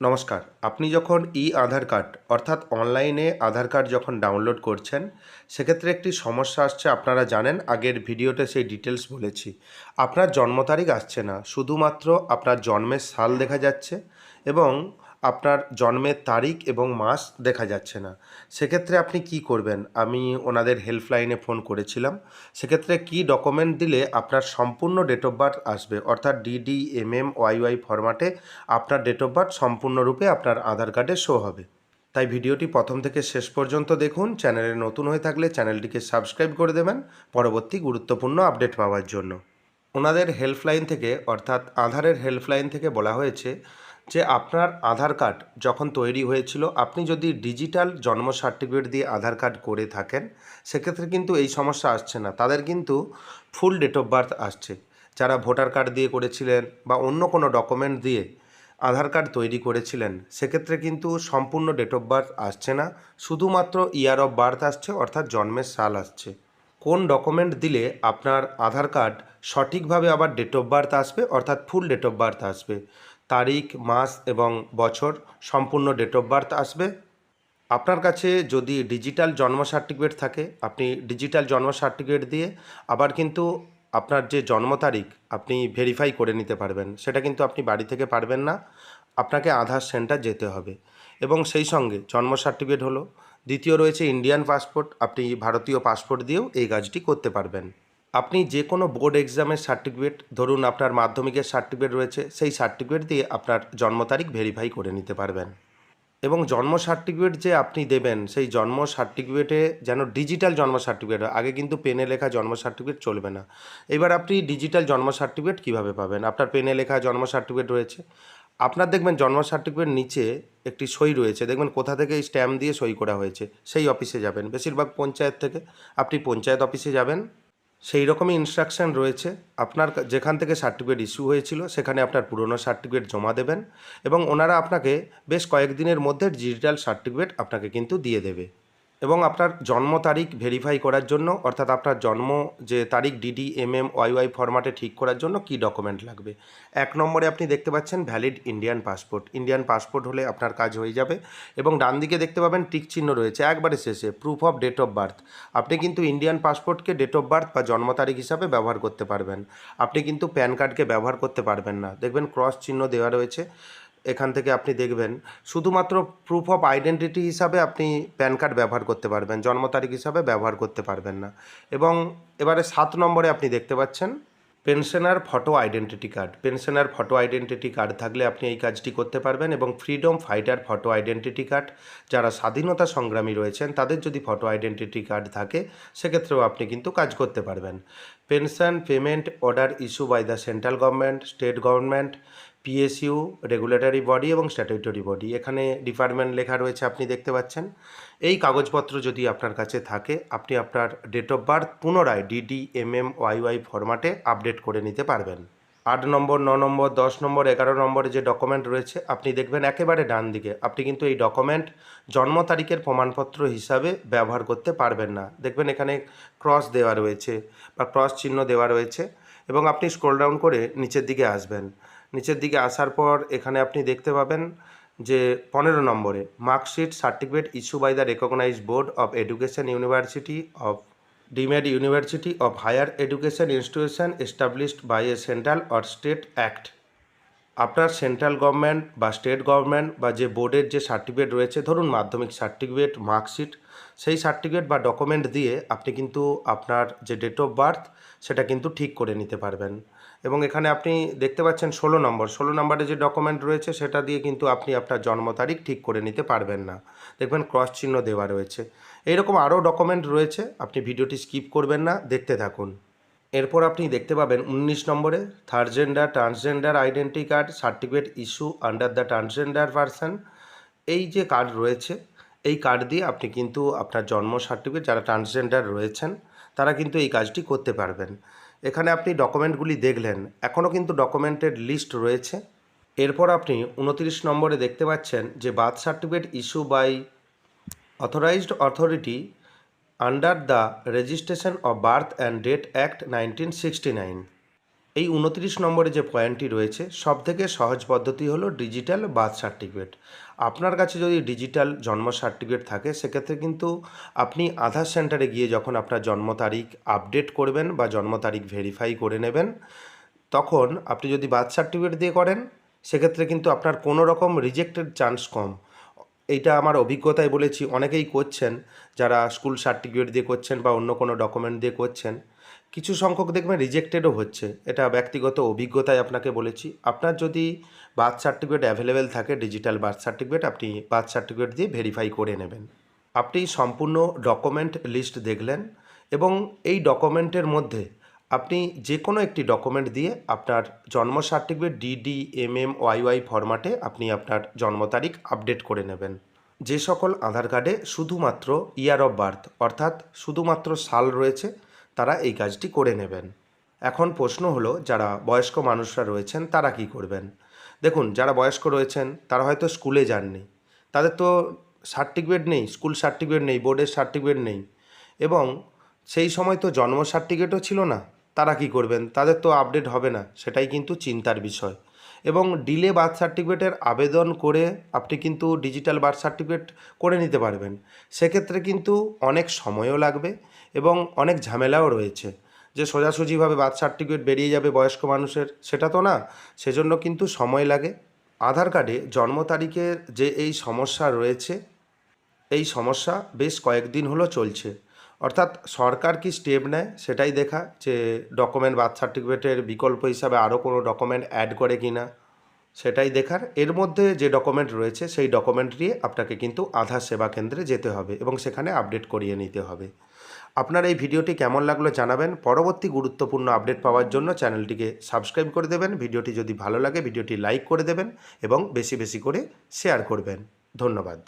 নমস্কার, আপনি যখন ই আধার কার্ড, অর্থাৎ অনলাইনে আধার কার্ড যখন ডাউনলোড করছেন, সেক্ষেত্রে একটি সমস্যা আসছে, আপনারা জানেন, আগের ভিডিওতে সেই ডিটেলস বলেছি। আপনার জন্ম তারিখ আসছে না, শুধুমাত্র আপনার জন্মের সাল দেখা যাচ্ছে এবং আপনার জন্মের তারিখ এবং মাস দেখা যাচ্ছে না। সেক্ষেত্রে আপনি কি করবেন? আমি ওনাদের হেল্পলাইনে ফোন করেছিলাম। সেক্ষেত্রে কি ডকুমেন্ট দিলে আপনার সম্পূর্ণ ডেট অফ বার্থ আসবে? অর্থাৎ DD M M Y Y ফরম্যাটে আপনার ডেট অফ বার্থ সম্পূর্ণরূপে আপনার আধার কার্ডে শো হবে। তাই ভিডিওটি প্রথম থেকে শেষ পর্যন্ত দেখুন। চ্যানেলে নতুন হয়ে থাকলে চ্যানেলটিকে সাবস্ক্রাইব করে দেবেন পরবর্তী গুরুত্বপূর্ণ আপডেট পাওয়ার জন্য। ওনাদের হেল্পলাইন থেকে, অর্থাৎ আধারের হেল্পলাইন থেকে বলা হয়েছে যে আপনার আধার কার্ড যখন তৈরি হয়েছিল, আপনি যদি ডিজিটাল জন্ম সার্টিফিকেট দিয়ে আধার কার্ড করে থাকেন, সেক্ষেত্রে কিন্তু এই সমস্যা আসছে না। তাদের কিন্তু ফুল ডেট অফ বার্থ আসছে। যারা ভোটার কার্ড দিয়ে করেছিলেন বা অন্য কোনো ডকুমেন্ট দিয়ে আধার কার্ড তৈরি করেছিলেন, সেক্ষেত্রে কিন্তু সম্পূর্ণ ডেট অফ বার্থ আসছে না। শুধুমাত্র ইয়ার অফ বার্থ আসছে, অর্থাৎ জন্মের সাল আসছে। কোন ডকুমেন্ট দিলে আপনার আধার কার্ড সঠিকভাবে আবার ডেট অফ বার্থ আসবে, অর্থাৎ ফুল ডেট অফ বার্থ আসবে? তারিখ, মাস এবং বছর সম্পূর্ণ ডেট অফ বার্থ আসবে। আপনার কাছে যদি ডিজিটাল জন্ম সার্টিফিকেট থাকে, আপনি ডিজিটাল জন্ম সার্টিফিকেট দিয়ে আবার কিন্তু আপনার যে জন্ম তারিখ, আপনি ভেরিফাই করে নিতে পারবেন। সেটা কিন্তু আপনি বাড়ি থেকে পারবেন না। আপনাকে আধার সেন্টার যেতে হবে। এবং সেই সঙ্গে জন্ম সার্টিফিকেট হলো। দ্বিতীয় রয়েছে ইন্ডিয়ান পাসপোর্ট আপনি ভারতীয় পাসপোর্ট দিয়েও এই কাজটি করতে পারবেন। আপনি যে কোনো বোর্ড এক্সামের সার্টিফিকেট, ধরুন আপনার মাধ্যমিকের সার্টিফিকেট রয়েছে, সেই সার্টিফিকেট দিয়ে আপনার জন্ম তারিখ ভেরিফাই করে নিতে পারবেন। এবং জন্ম সার্টিফিকেট যে আপনি দেবেন, সেই জন্ম সার্টিফিকেটে যেন ডিজিটাল জন্ম সার্টিফিকেট হয়, আগে কিন্তু পেনে লেখা জন্ম সার্টিফিকেট চলবে না। এবার আপনি ডিজিটাল জন্ম সার্টিফিকেট কীভাবে পাবেন? আপনার পেনে লেখা জন্ম সার্টিফিকেট রয়েছে। আপনার দেখবেন জন্ম সার্টিফিকেট নিচে একটি সই রয়েছে, দেখবেন কোথা থেকে স্ট্যাম্প দিয়ে সই করা হয়েছে, সেই অফিসে যাবেন। বেশিরভাগ পঞ্চায়েত থেকে আপনি পঞ্চায়েত অফিসে যাবেন সেই রকমই ইনস্ট্রাকশান রয়েছে। আপনার যেখান থেকে সার্টিফিকেট ইস্যু হয়েছিল, সেখানে আপনার পুরনো সার্টিফিকেট জমা দেবেন এবং ওনারা আপনাকে বেশ কয়েকদিনের মধ্যে ডিজিটাল সার্টিফিকেট আপনাকে কিন্তু দিয়ে দেবে। এবং আপনার জন্ম তারিখ ভেরিফাই করার জন্য, অর্থাৎ আপনার জন্ম যে তারিখ DD M M Y Y ফরম্যাটে ঠিক করার জন্য কী ডকুমেন্ট লাগবে। এক নম্বরে আপনি দেখতে পাচ্ছেন valid Indian passport Indian passport হলে আপনার কাজ হয়ে যাবে এবং ডান দিকে দেখতে পাবেন টিক চিহ্ন রয়েছে। একবারে শেষে proof of date of birth আপনি কিন্তু ইন্ডিয়ান পাসপোর্টকে ডেট অফ বার্থ বা জন্ম তারিখ হিসাবে ব্যবহার করতে পারবেন। আপনি কিন্তু প্যান কার্ডকে ব্যবহার করতে পারবেন না। দেখবেন ক্রস চিহ্ন দেওয়া রয়েছে। এখান থেকে আপনি দেখবেন, শুধুমাত্র প্রুফ অফ আইডেন্টিটি হিসাবে আপনি প্যান কার্ড ব্যবহার করতে পারবেন, জন্ম তারিখ হিসাবে ব্যবহার করতে পারবেন না। এবং এবারে সাত নম্বরে আপনি দেখতে পাচ্ছেন pensioner photo identity card pensioner photo identity card থাকলে আপনি এই কাজটি করতে পারবেন এবং freedom fighter photo identity card যারা স্বাধীনতা সংগ্রামী রয়েছেন, তাদের যদি ফটো আইডেন্টিটি কার্ড থাকে, সেক্ষেত্রেও আপনি কিন্তু কাজ করতে পারবেন। Pension payment order issue by the central government state government PSU regulatory body এবং স্ট্যাটুটরি বডি এখানে ডিপার্টমেন্ট লেখা রয়েছে, আপনি দেখতে পাচ্ছেন। এই কাগজপত্র যদি আপনার কাছে থাকে, আপনি আপনার ডেট অফ বার্থ পুনরায় ডিডি এম এম ওয়াই ফরম্যাটে আপডেট করে নিতে পারবেন। আট নম্বর, ন নম্বর, দশ নম্বর, এগারো নম্বরে যে ডকুমেন্ট রয়েছে, আপনি দেখবেন একেবারে ডান দিকে। আপনি কিন্তু এই ডকুমেন্ট জন্ম তারিখের প্রমাণপত্র হিসাবে ব্যবহার করতে পারবেন না। দেখবেন এখানে ক্রস দেওয়া রয়েছে বা ক্রস চিহ্ন দেওয়া রয়েছে এবং আপনি স্ক্রোল ডাউন করে নিচের দিকে আসবেন। নিচের দিকে আসার পর এখানে আপনি দেখতে পাবেন যে পনেরো নম্বরে marksheet, certificate issue by the recognise board of education university of deemed university of higher education institution established by a central or state act. আপনার সেন্ট্রাল গভর্নমেন্ট বা স্টেট গভর্নমেন্ট বা যে বোর্ডের যে সার্টিফিকেট রয়েছে, ধরুন মাধ্যমিক সার্টিফিকেট, মার্কশিট, সেই সার্টিফিকেট বা ডকুমেন্ট দিয়ে আপনি কিন্তু আপনার যে ডেট অফ বার্থ সেটা কিন্তু ঠিক করে নিতে পারবেন। এবং এখানে আপনি দেখতে পাচ্ছেন ষোলো নম্বর। ষোলো নম্বরে যে ডকুমেন্ট রয়েছে, সেটা দিয়ে কিন্তু আপনি আপনার জন্ম তারিখ ঠিক করে নিতে পারবেন না। দেখবেন ক্রস চিহ্ন দেওয়া রয়েছে। এইরকম আরও ডকুমেন্ট রয়েছে, আপনি ভিডিওটি স্কিপ করবেন না, দেখতে থাকুন। এরপর আপনি দেখতে পাবেন উনিশ নম্বরে third gender transgender identity card certificate issue under the transgender person এই যে কার্ড রয়েছে, এই কার্ড দিয়ে আপনি কিন্তু আপনার জন্ম সার্টিফিকেট যারা ট্রান্সজেন্ডার রয়েছেন, তারা কিন্তু এই কাজটি করতে পারবেন। এখানে আপনি ডকুমেন্টগুলি দেখলেন এখনও কিন্তু ডকুমেন্টের লিস্ট রয়েছে। এরপর আপনি উনত্রিশ নম্বরে দেখতে পাচ্ছেন যে birth certificate issue by authorised authority under the registration of birth and date act nineteen sixty nine এই উনত্রিশ নম্বরে যে পয়েন্টটি রয়েছে সব থেকে সহজ পদ্ধতি হলো ডিজিটাল বার্থ সার্টিফিকেট আপনার কাছে যদি ডিজিটাল জন্ম সার্টিফিকেট থাকে, সেক্ষেত্রে কিন্তু আপনি আধার সেন্টারে গিয়ে যখন আপনার জন্ম তারিখ আপডেট করবেন বা জন্ম তারিখ ভেরিফাই করে নেবেন, তখন আপনি যদি বার্থ সার্টিফিকেট দিয়ে করেন, সেক্ষেত্রে কিন্তু আপনার কোনো রকম রিজেক্টেড চান্স কম। এইটা আমার অভিজ্ঞতায় বলেছি, অনেকেই করছেন, যারা স্কুল সার্টিফিকেট দিয়ে করছেন বা অন্য কোনো ডকুমেন্ট দিয়ে করছেন। কিছু সংখ্যক দেখবেন রিজেক্টেডও হচ্ছে। এটা ব্যক্তিগত অভিজ্ঞতায় আপনাকে বলেছি। আপনার যদি বার্থ সার্টিফিকেট অ্যাভেলেবেল থাকে ডিজিটাল বার্থ সার্টিফিকেট আপনি বার্থ সার্টিফিকেট দিয়ে ভেরিফাই করে নেবেন। আপনি সম্পূর্ণ ডকুমেন্ট লিস্ট দেখলেন এবং এই ডকুমেন্টের মধ্যে আপনি যে কোনো একটি ডকুমেন্ট দিয়ে আপনার জন্ম certificate DD M M Y Y ফরম্যাটে আপনি আপনার জন্ম তারিখ আপডেট করে নেবেন। যে সকল আধার কার্ডে শুধুমাত্র ইয়ার অফ বার্থ অর্থাৎ শুধুমাত্র সাল রয়েছে, তারা এই কাজটি করে নেবেন। এখন প্রশ্ন হলো, যারা বয়স্ক মানুষরা রয়েছেন, তারা কি করবেন? দেখুন, যারা বয়স্ক রয়েছেন, তারা হয়তো স্কুলে যাননি। তাদের তো সার্টিফিকেট নেই স্কুল সার্টিফিকেট নেই বোর্ডের সার্টিফিকেট নেই। এবং সেই সময় তো জন্ম সার্টিফিকেটও ছিল না। তারা কি করবেন? তাদের তো আপডেট হবে না, সেটাই কিন্তু চিন্তার বিষয়। এবং ডিলে বার্থ সার্টিফিকেটের আবেদন করে আপনি কিন্তু ডিজিটাল বার্থ সার্টিফিকেট করে নিতে পারবেন। সেক্ষেত্রে কিন্তু অনেক সময়ও লাগবে এবং অনেক ঝামেলাও রয়েছে। যে সোজাসুজিভাবে বার্থ সার্টিফিকেট বেরিয়ে যাবে বয়স্ক মানুষের, সেটা তো না। সেজন্য কিন্তু সময় লাগে। আধার কার্ডে জন্ম তারিখের যে এই সমস্যা রয়েছে, এই সমস্যা বেশ কয়েকদিন হলো চলছে। অর্থাৎ সরকার কি স্টেপ নেয় সেটাই দেখা যে ডকুমেন্ট বার্থ সার্টিফিকেটের বিকল্প হিসাবে আরও কোনো ডকুমেন্ট অ্যাড করে কি না সেটাই দেখার। এর মধ্যে যে ডকুমেন্ট রয়েছে সেই ডকুমেন্ট নিয়ে আপনাকে কিন্তু আধার সেবা কেন্দ্রে যেতে হবে এবং সেখানে আপডেট করিয়ে নিতে হবে। আপনার এই ভিডিওটি কেমন লাগল জানাবেন। পরবর্তী গুরুত্বপূর্ণ আপডেট পাওয়ার জন্য চ্যানেলটিকে সাবস্ক্রাইব করে দেবেন। ভিডিওটি যদি ভালো লাগে, ভিডিওটি লাইক করে দেবেন এবং বেশি বেশি করে শেয়ার করবেন। ধন্যবাদ।